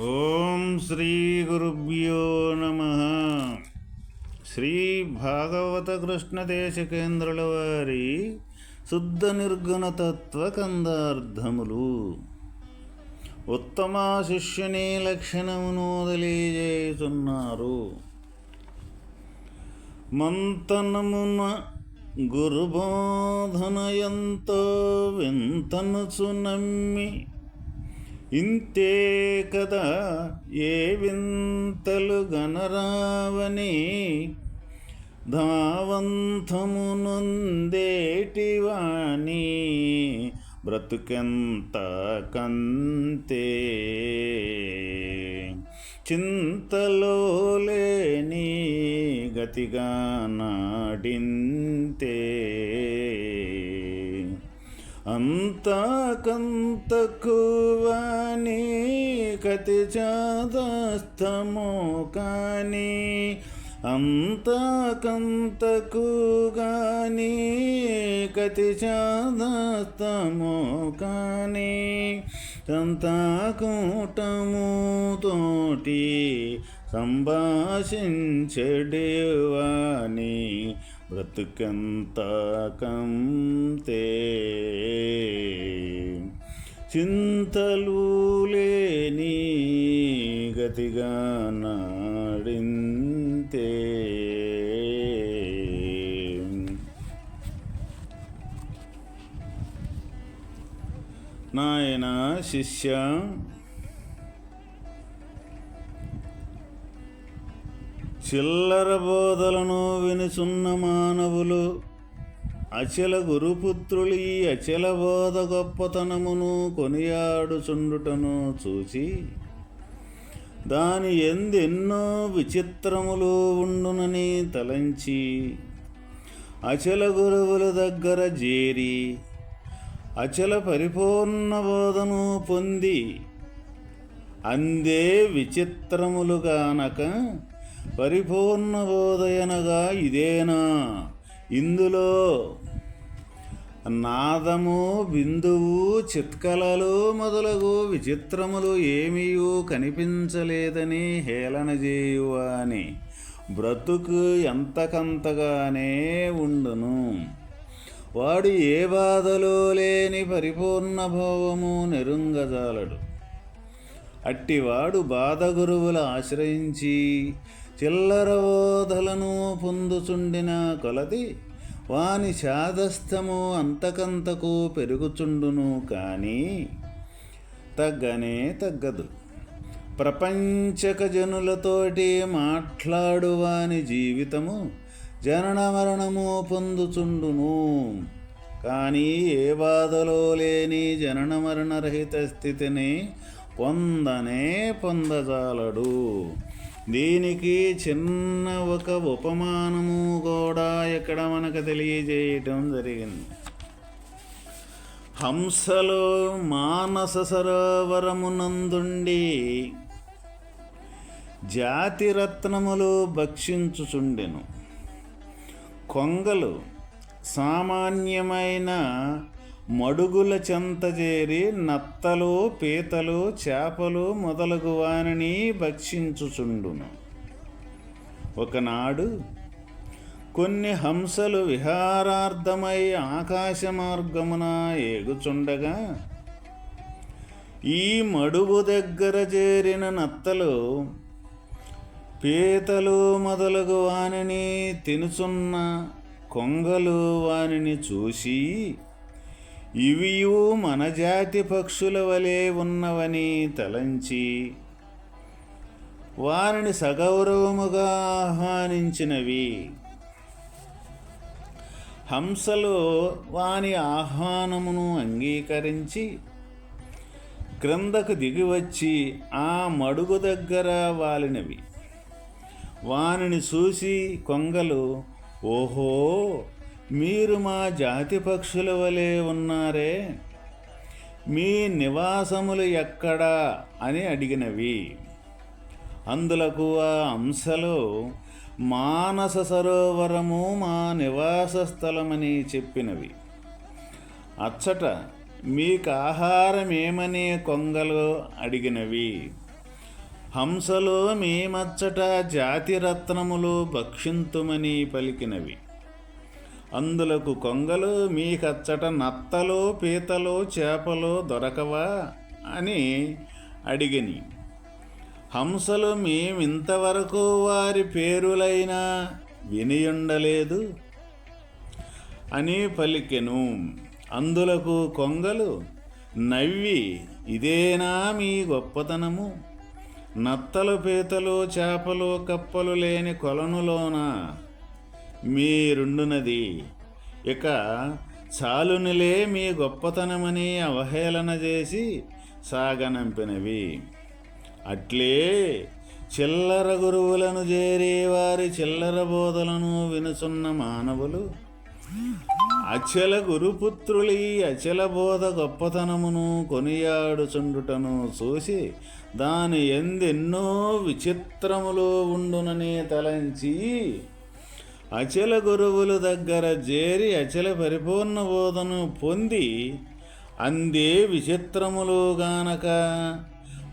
ఓం శ్రీ గురుభ్యో నమ. శ్రీ భాగవత కృష్ణ దేశకేంద్రుల వారి శుద్ధ నిర్గుణ తత్వ కందార్థములు. ఉత్తమ శిష్యుని లక్షణమును తెలియజేస్తున్నారు మంతనమున గురుబోధన ఎంతో వింతనుచు నమ్మి ఇంతే కదా ఏ వింతలు గనరావని ధావంతమునుందేటివాణి బ్రతుకెంత కంతే? చింతలో లేని గతిగా నాడింతే? అంతకంతకువాని కతి చాదస్తమో కానీ అంతకంతకు గాని కతి చాదస్తమో కానీ సంతాకూటము తోటి సంభాషించడేవాని తే చింతలు లేని గతిగా నాడింతే? నాయన శిష్య చిల్లర బోధలను వినుచున్న మానవులు అచల గురుపుత్రులు ఈ అచల బోధ గొప్పతనమును కొనియాడుచుండుటను చూచి దాని ఎందెన్నో విచిత్రములు ఉండునని తలంచి అచల గురువుల దగ్గర చేరి అచల పరిపూర్ణ బోధను పొంది అందే విచిత్రములు గానక పరిపూర్ణ బోధయనగా ఇదేనా? ఇందులో నాదము బిందువు చిత్కలలు మొదలగు విచిత్రములు ఏమీయూ కనిపించలేదని హేళన చేయువాని బ్రతుకు ఎంతకంతగానే ఉండును. వాడు ఏ బాధలో లేని పరిపూర్ణ భావము నెరుంగజాలడు. అట్టివాడు బాధ గురువుల ఆశ్రయించి చిల్లర ఓధలను పొందుచుండిన కొలది వాని శాదస్థము అంతకంతకు పెరుగుచుండును కానీ తగ్గనే తగ్గదు. ప్రపంచక జనులతోటి మాట్లాడువాని జీవితము జనన మరణము పొందుచుండును. కానీ ఏ బాధలో లేని జనన మరణరహిత స్థితిని పొందనే పొందజాలడు. దీనికి చిన్న ఒక ఉపమానము కూడా ఇక్కడ మనకు తెలియజేయటం జరిగింది. హంసలో మానస సరోవరమునందుండి జాతిరత్నములు భక్షించుచుండెను. కొంగలు సామాన్యమైన మడుగుల చెంత చేరి నత్తలు పీతలు చేపలు మొదలగు వానిని భక్షించుచుండును. ఒకనాడు కొన్ని హంసలు విహారార్థమై ఆకాశ మార్గమున ఏగుచుండగా ఈ మడుగు దగ్గర చేరిన నత్తలు పీతలు మొదలగు వానిని తినుచున్న కొంగలు వానిని చూసి ఇవియు మన జాతి పక్షుల వలె ఉన్నవని తలంచి వారిని సగౌరవముగా ఆహ్వానించినవి. హంసలు వాని ఆహ్వానమును అంగీకరించి క్రిందకు దిగివచ్చి ఆ మడుగు దగ్గర వాలినవి. వానిని చూసి కొంగలు ఓహో మీరు మా జాతి పక్షుల వలె ఉన్నారే. మీ నివాసములు ఎక్కడా అని అడిగినవి. అందులకు ఆ అంశలు మానస సరోవరము మా నివాస స్థలమని చెప్పినవి. అచ్చట మీకు ఆహారం ఏమని కొంగలు అడిగినవి. హంసలో మేమచ్చట జాతిరత్నములు భక్షింతుమని పలికినవి. అందులకు కొంగలు మీకచ్చట నత్తలో పీతలో చేపలో దొరకవా? అని అడిగిని. హంసలు మేమింతవరకు వారి పేరులైనా వినియుండలేదు అని పలికెను. అందులకు కొంగలు నవ్వి ఇదేనా మీ గొప్పతనము? నత్తలు పీతలు చేపలు కప్పలు లేని కొలనులోన? మీరుండునది. ఇక చాలునిలే మీ గొప్పతనమని అవహేళన చేసి సాగనంపినవి. అట్లే చిల్లర గురువులను చేరే వారి చిల్లర బోధలను వినుచున్న మానవులు అచల గురుపుత్రులి అచల బోధ గొప్పతనమును కొనియాడుచుండుటను చూసి దాని ఎందెన్నో విచిత్రములు ఉండునని తలంచి అచల గురువుల దగ్గర చేరి అచల పరిపూర్ణ బోధను పొంది అందే విచిత్రములు గానక.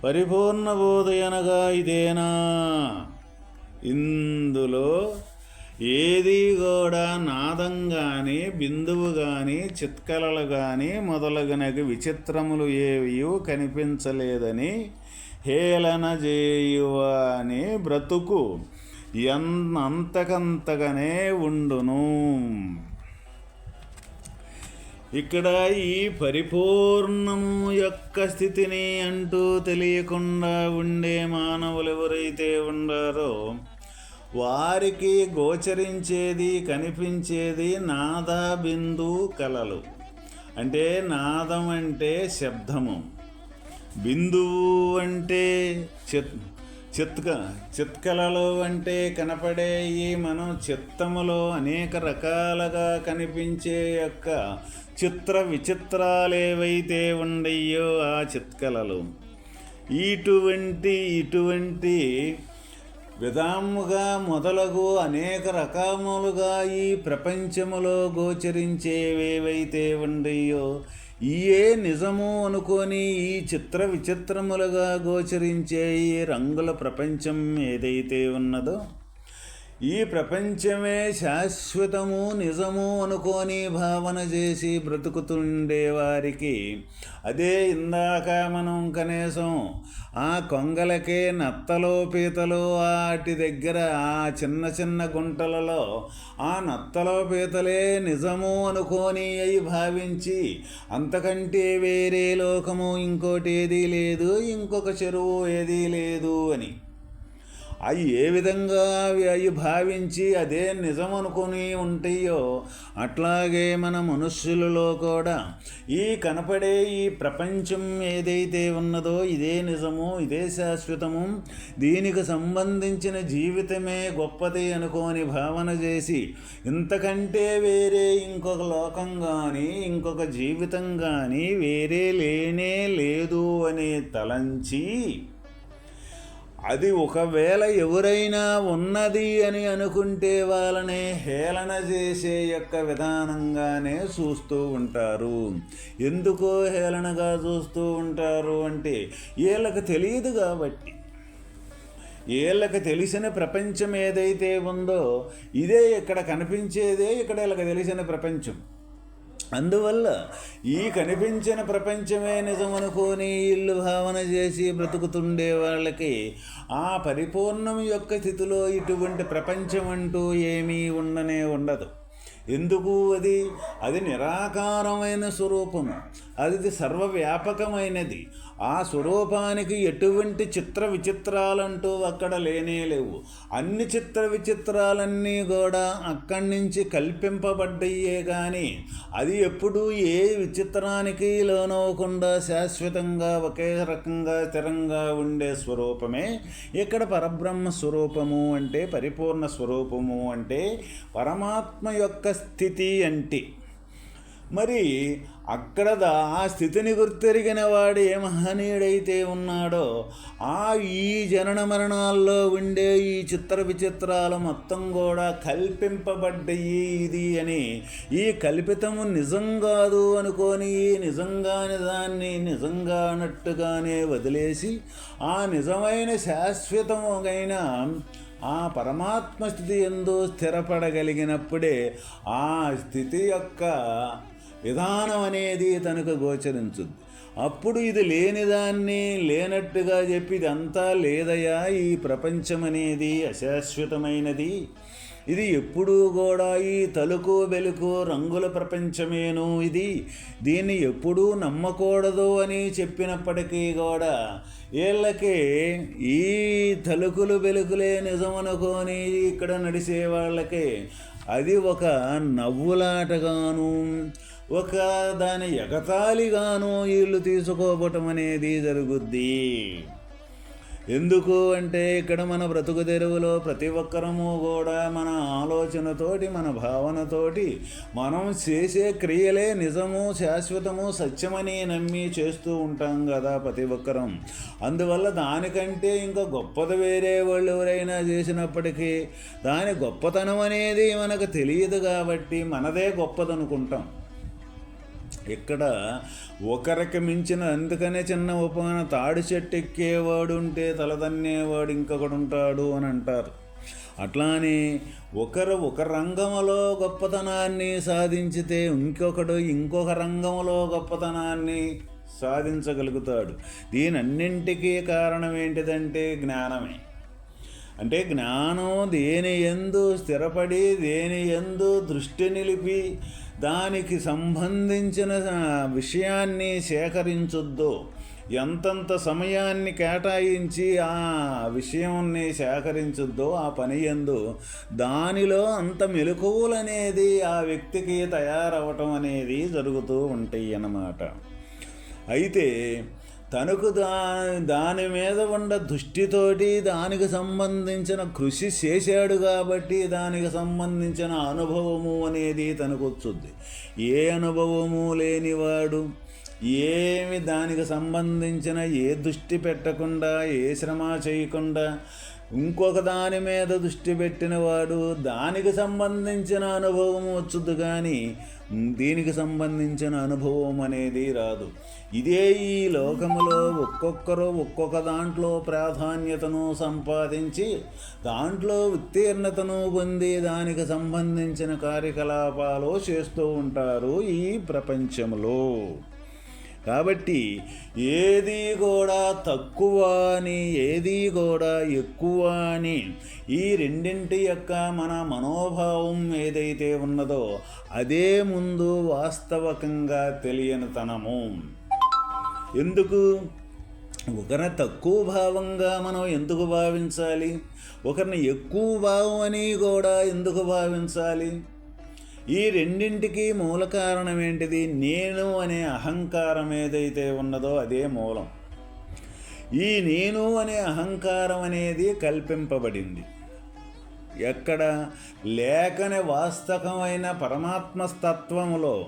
పరిపూర్ణ బోధయనగా ఇదేనా? ఇందులో ఏది కూడా నాదం కానీ బిందువు కానీ చిత్కలలు కానీ మొదలగునకి విచిత్రములు ఏవి కనిపించలేదని హేళన చేయువని బ్రతుకు. అంతకంతగానే ఉండును. ఇక్కడ ఈ పరిపూర్ణము యొక్క స్థితిని అంటూ తెలియకుండా ఉండే మానవులు ఎవరైతే ఉండారో వారికి గోచరించేది కనిపించేది నాద బిందు కలలు. అంటే నాదం అంటే శబ్దము. బిందువు అంటే చిత్ చిత్క చిత్కలలో అంటే కనపడే ఈ మనం చిత్తములో అనేక రకాలుగా కనిపించే యొక్క చిత్ర విచిత్రాలు ఏవైతే ఉండయో ఆ చిత్కలలు. ఇటువంటి ఇటువంటి విధాముగా మొదలగు అనేక రకములుగా ఈ ప్రపంచములో గోచరించేవేవైతే ఉండయో ఇయే నిజము అనుకొని ఈ చిత్ర విచిత్రములుగా గోచరించే ఈ రంగుల ప్రపంచం ఏదైతే ఉన్నదో ఈ ప్రపంచమే శాశ్వతము నిజము అనుకోని భావన చేసి బ్రతుకుతుండే వారికి. అదే ఇందాక మనం కనీసం ఆ కొంగలకే నత్తలో పీతలు వాటి దగ్గర ఆ చిన్న చిన్న గుంటలలో ఆ నత్తలో పీతలే నిజము అనుకోని అయి భావించి అంతకంటే వేరే లోకము ఇంకోటి ఏదీ లేదు ఇంకొక చెరువు ఏదీ లేదు అని. అవి ఏ విధంగా అవి అవి భావించి అదే నిజం అనుకుని ఉంటాయో అట్లాగే మన మనుష్యులలో కూడా ఈ కనపడే ఈ ప్రపంచం ఏదైతే ఉన్నదో ఇదే నిజము ఇదే శాశ్వతము దీనికి సంబంధించిన జీవితమే గొప్పది అనుకోని భావన చేసి ఇంతకంటే వేరే ఇంకొక లోకం కానీ ఇంకొక జీవితం కానీ వేరే లేనే లేదు అని తలంచి అది ఒకవేళ ఎవరైనా ఉన్నది అని అనుకుంటే వాళ్ళని హేళన చేసే యొక్క విధానంగానే చూస్తూ ఉంటారు. ఎందుకో హేళనగా చూస్తూ ఉంటారు అంటే వీళ్ళకి తెలియదు కాబట్టి. వీళ్ళకి తెలిసిన ప్రపంచం ఏదైతే ఉందో ఇదే ఇక్కడ కనిపించేదే ఇక్కడ వీళ్ళకి తెలిసిన ప్రపంచం. అందువల్ల ఈ కనిపించిన ప్రపంచమే నిజమనుకోని ఇల్లు భావన చేసి బ్రతుకుతుండే వాళ్ళకి ఆ పరిపూర్ణం యొక్క స్థితిలో ఇటువంటి ప్రపంచం అంటూ ఏమీ ఉండనే ఉండదు. ఎందుకు అది? అది నిరాకారమైన స్వరూపము. అది సర్వవ్యాపకమైనది. ఆ స్వరూపానికి ఎటువంటి చిత్ర విచిత్రాలంటూ అక్కడ లేనే లేవు. అన్ని చిత్ర విచిత్రాలన్నీ కూడా అక్కడి నుంచి కల్పింపబడ్డయ్యే కానీ అది ఎప్పుడూ ఏ విచిత్రానికి లోనవకుండా శాశ్వతంగా ఒకే రకంగా స్థిరంగా ఉండే స్వరూపమే. ఇక్కడ పరబ్రహ్మ స్వరూపము అంటే పరిపూర్ణ స్వరూపము అంటే పరమాత్మ యొక్క స్థితి అంటే. మరి అక్కడ ఆ స్థితిని గుర్తెరిగిన వాడు ఏ మహనీయుడైతే ఉన్నాడో ఆ ఈ జనన మరణాల్లో ఉండే ఈ చిత్ర విచిత్రాలు మొత్తం కూడా కల్పింపబడ్డాయి ఇది అని ఈ కల్పితము నిజం కాదు అనుకొని ఈ నిజంగాని దాన్ని నిజంగా అన్నట్టుగానే వదిలేసి ఆ నిజమైన శాశ్వతమైన ఆ పరమాత్మ స్థితి ఎందు స్థిరపడగలిగినప్పుడే ఆ స్థితి యొక్క విధానం అనేది తనకు గోచరించుద్ది. అప్పుడు ఇది లేనిదాన్ని లేనట్టుగా చెప్పి ఇదంతా లేదయా ఈ ప్రపంచం అనేది అశాశ్వతమైనది? ఇది ఎప్పుడూ కూడా ఈ తలుకు వెలుకు రంగుల ప్రపంచమేను ఇది? దీన్ని ఎప్పుడూ నమ్మకూడదు అని చెప్పినప్పటికీ కూడా వీళ్ళకి ఈ తలుకులు వెలుకులే నిజమనుకొని ఇక్కడ నడిచే వాళ్ళకి అది ఒక నవ్వులాటగాను. ఒక దాని ఎగతాళిగాను వీళ్ళు తీసుకోవటం అనేది జరుగుద్ది. ఎందుకు అంటే ఇక్కడ మన బ్రతుకు తెరువులో ప్రతి ఒక్కరము కూడా మన ఆలోచనతోటి మన భావనతోటి మనం చేసే క్రియలే నిజము శాశ్వతము సత్యమని నమ్మి చేస్తూ ఉంటాం కదా ప్రతి ఒక్కరం. అందువల్ల దానికంటే ఇంకా గొప్పది వేరే వాళ్ళు ఎవరైనా చేసినప్పటికీ దాని గొప్పతనం అనేది మనకు తెలియదు కాబట్టి మనదే గొప్పదనుకుంటాం. ఇక్కడ ఒకరికి మించిన అందుకనే చిన్న ఉపమాన? తాడి చెట్టు ఎక్కేవాడు ఉంటే తలదన్నేవాడు ఇంకొకడు ఉంటాడు అని అంటారు. అట్లానే ఒకరు ఒక రంగంలో గొప్పతనాన్ని సాధించితే ఇంకొకడు ఇంకొక రంగంలో గొప్పతనాన్ని సాధించగలుగుతాడు. దీనన్నింటికీ కారణం ఏంటిదంటే జ్ఞానమే. అంటే జ్ఞానం దేని ఎందు స్థిరపడి దేని ఎందు దృష్టి నిలిపి దానికి సంబంధించిన విషయాన్ని సేకరించొద్దో. ఎంతంత సమయాన్ని కేటాయించి ఆ విషయాన్ని సేకరించొద్దో ఆ పని ఎందు దానిలో అంత మెలకువలు అనేది ఆ వ్యక్తికి తయారవటం అనేది జరుగుతూ ఉంటాయి అన్నమాట అయితే తనకు దా దాని మీద ఉన్న దృష్టితోటి దానికి సంబంధించిన కృషి చేశాడు కాబట్టి దానికి సంబంధించిన అనుభవము అనేది తనకు వచ్చుద్ది ఏ అనుభవము లేనివాడు ఏమి దానికి సంబంధించిన ఏ దృష్టి పెట్టకుండా ఏ శ్రమ చేయకుండా ఇంకొక దాని మీద దృష్టి పెట్టినవాడు దానికి సంబంధించిన అనుభవం వచ్చుద్దు కానీ దీనికి సంబంధించిన అనుభవం అనేది రాదు. ఇదే ఈ లోకములో ఒక్కొక్కరు ఒక్కొక్క దాంట్లో ప్రాధాన్యతను సంపాదించి దాంట్లో ఉత్తీర్ణతను పొంది దానికి సంబంధించిన కార్యకలాపాలు చేస్తూ ఉంటారు ఈ ప్రపంచంలో కాబట్టి ఏది కూడా తక్కువ అని ఏది కూడా ఎక్కువ అని ఈ రెండింటి యొక్క మన మనోభావం ఏదైతే ఉన్నదో అదే ముందు వాస్తవకంగా తెలియనితనము. ఎందుకు? ఒకరిని తక్కువ భావంగా మనం ఎందుకు భావించాలి? ఒకరిని ఎక్కువ భావం అని కూడా ఎందుకు భావించాలి? ఈ రెండింటికి మూల కారణం ఏంటిది? నేను అనే అహంకారం ఏదైతే ఉన్నదో అదే మూలం. ఈ నేను అనే అహంకారం అనేది కల్పింపబడింది. ఎక్కడ? లేఖని వాస్తవమైన పరమాత్మస్తత్వములో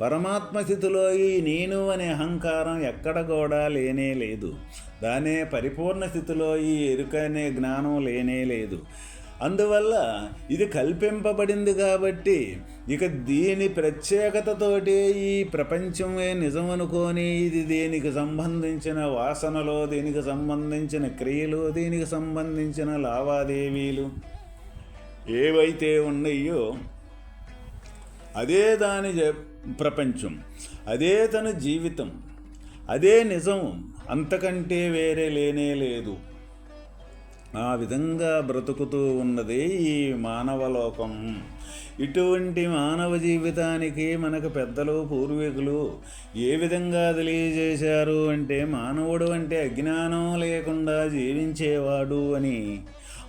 పరమాత్మ స్థితిలో ఈ నేను అనే అహంకారం ఎక్కడ కూడా లేనే లేదు. దానే పరిపూర్ణ స్థితిలో ఈ ఎరుక అనే జ్ఞానం లేనే లేదు. అందువల్ల ఇది కల్పింపబడింది కాబట్టి ఇక దీని ప్రత్యేకతతోటి ఈ ప్రపంచమే నిజం అనుకొని ఇది దీనికి సంబంధించిన వాసనలో దీనికి సంబంధించిన క్రియలు దీనికి సంబంధించిన లావాదేవీలు ఏవైతే ఉన్నాయో అదే దాని ప్రపంచం అదే తన జీవితం అదే నిజం అంతకంటే వేరే లేనే లేదు. ఆ విధంగా బ్రతుకుతూ ఉన్నది ఈ మానవలోకం. ఇటువంటి మానవ జీవితానికి మనకు పెద్దలు పూర్వీకులు ఏ విధంగా తెలియజేశారు అంటే మానవుడు అంటే అజ్ఞానం లేకుండా జీవించేవాడు అని.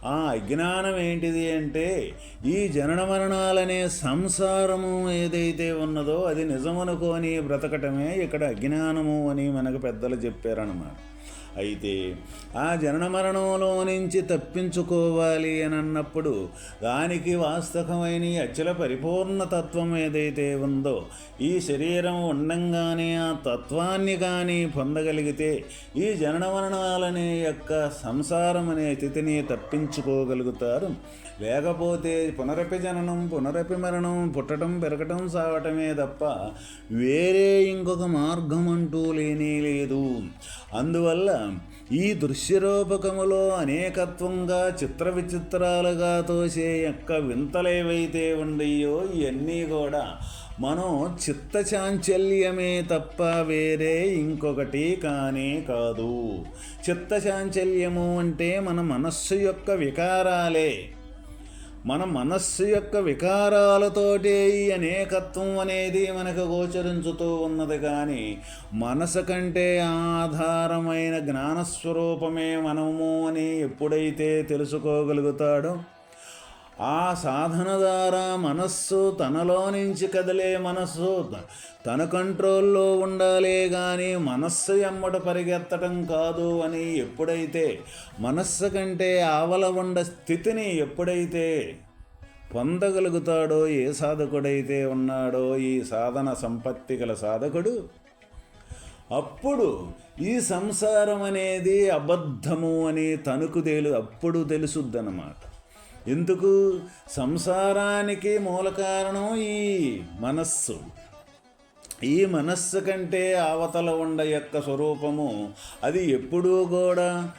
ఆ అజ్ఞానం ఏంటిది అంటే ఈ జనన మరణాలనే సంసారము ఏదైతే ఉన్నదో అది నిజమనుకోని బ్రతకటమే ఇక్కడ అజ్ఞానము అని మనకు పెద్దలు చెప్పారన్నమాట. అయితే ఆ జనన మరణంలో నుంచి తప్పించుకోవాలి అని అన్నప్పుడు దానికి వాస్తవమైన అచల పరిపూర్ణ తత్వం ఏదైతే ఉందో ఈ శరీరం ఉండంగానే ఆ తత్వాన్ని కానీ పొందగలిగితే ఈ జనన మరణాలనే యొక్క సంసారం అనే స్థితిని తప్పించుకోగలుగుతారు. లేకపోతే పునరపి జననం పునరపి మరణం పుట్టడం పెరగటం సావటమే తప్ప వేరే ఇంకొక మార్గం అంటూ లేనే లేదు. అందువల్ల ఈ దృశ్యరూపకములో అనేకత్వంగా చిత్ర విచిత్రాలుగా తోసే యొక్క వింతలేవైతే ఉండయో ఇవన్నీ కూడా మనం చిత్త చాంచల్యమే తప్ప వేరే ఇంకొకటి కానే కాదు. చిత్త చాంచల్యము అంటే మన మనస్సు యొక్క వికారాలే. మన మనస్సు యొక్క వికారాలతోటే ఈ అనేకత్వం అనేది మనకు గోచరించుతూ ఉన్నది కానీ మనసు కంటే ఆధారమైన జ్ఞానస్వరూపమే మనము అని ఎప్పుడైతే తెలుసుకోగలుగుతాడో ఆ సాధన ద్వారా మనస్సు తనలో నుంచి కదిలే మనస్సు తన కంట్రోల్లో ఉండాలే కానీ మనస్సు ఎమ్మట పరిగెత్తడం కాదు అని ఎప్పుడైతే మనస్సు కంటే ఆవల ఉండ స్థితిని ఎప్పుడైతే పొందగలుగుతాడో ఏ సాధకుడైతే ఉన్నాడో ఈ సాధన సంపత్తి గల సాధకుడు అప్పుడు ఈ సంసారం అనేది అబద్ధము అని తనుకు తేలు అప్పుడు తెలుసుద్దన్నమాట. ఎందుకు? సంసారానికి మూల కారణం ఈ మనస్సు. ఈ మనస్సు కంటే అవతల ఉండ యొక్క స్వరూపము అది ఎప్పుడూ కూడా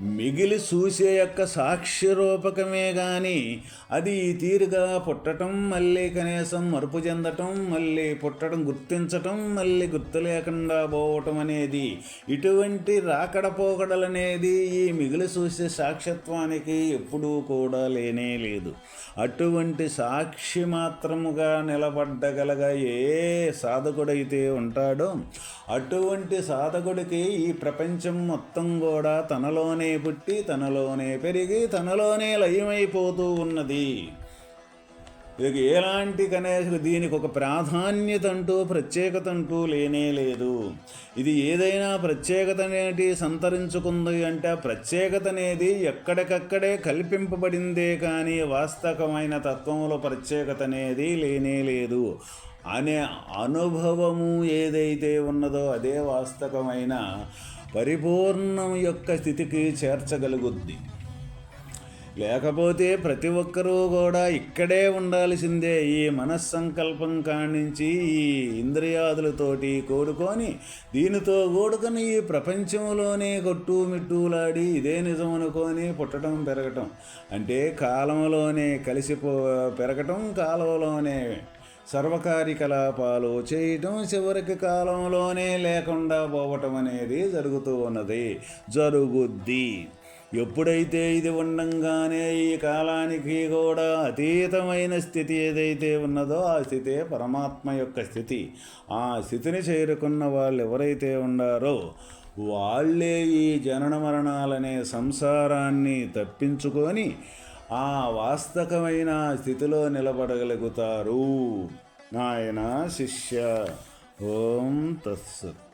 మిగిలి చూసే యొక్క సాక్షి రూపకమే కానీ అది ఈ తీరుగా పుట్టడం మళ్ళీ కనీసం మరుపు చెందటం మళ్ళీ పుట్టడం గుర్తించటం మళ్ళీ గుర్తు లేకుండా పోవటం అనేది ఇటువంటి రాకడ పోకడలనేది ఈ మిగిలి చూసే సాక్షిత్వానికి ఎప్పుడూ కూడా లేనే లేదు. అటువంటి సాక్షి మాత్రముగా నిలబడ్డగలగ ఏ సాధకుడైతే ఉంటాడో అటువంటి సాధకుడికి ఈ ప్రపంచం మొత్తం కూడా తనలోనే పుట్టి తనలోనే పెరిగి తనలోనే లయమైపోతూ ఉన్నది. ఇక ఎలాంటి గణేశుడు దీనికి ఒక ప్రాధాన్యత అంటూ ప్రత్యేకత అంటూ లేనే లేదు. ఇది ఏదైనా ప్రత్యేకత అనేది సంతరించుకుంది అంటే ప్రత్యేకత అనేది ఎక్కడికక్కడే కల్పింపబడిందే కానీ వాస్తవమైన తత్వంలో ప్రత్యేకత అనేది లేనే లేదు. అనే అనుభవము ఏదైతే ఉన్నదో అదే వాస్తవమైన పరిపూర్ణం యొక్క స్థితికి చేర్చగలుగుద్ది. లేకపోతే ప్రతి ఒక్కరూ కూడా ఇక్కడే ఉండాల్సిందే ఈ మనస్సంకల్పం కాణించి ఈ ఇంద్రియాదులతోటి కూడుకొని దీనితో కూడుకొని ఈ ప్రపంచంలోనే కొట్టుమిట్టులాడి ఇదే నిజం అనుకొని పుట్టడం పెరగటం. అంటే కాలంలోనే కలిసిపో పెరగటం కాలంలోనే సర్వకార్యకలాపాలు చేయటం చివరికి కాలంలోనే లేకుండా పోవటం అనేది జరుగుతూ ఉన్నది. జరుగుద్ది. ఎప్పుడైతే ఇది ఉండంగానే ఈ కాలానికి కూడా అతీతమైన స్థితి ఏదైతే ఉన్నదో ఆ స్థితే పరమాత్మ యొక్క స్థితి. ఆ స్థితిని చేరుకున్న వాళ్ళు ఎవరైతే ఉండారో వాళ్ళే ఈ జనన మరణాలనే సంసారాన్ని తప్పించుకొని ఆ వాస్తవమైన స్థితిలో నిలబడగలుగుతారు. నాయన శిష్య ఓం తత్సత్.